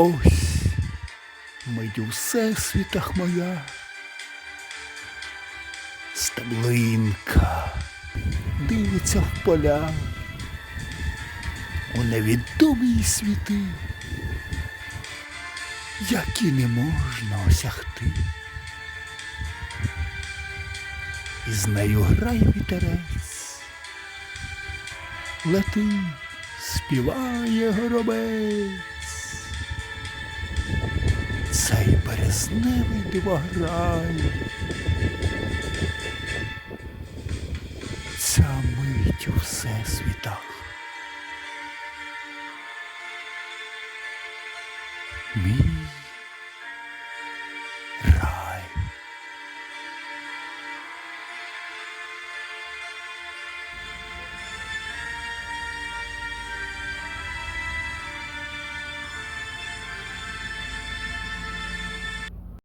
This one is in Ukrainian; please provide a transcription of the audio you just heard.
Ось мить у всесвітах моя. Стеблинка дивиться в поля у невідомі світи, які не можна осягти. І з нею грає вітерець, летить, співає горобець. Цей березневий дивограй. Ця мить у всесвітах. Мій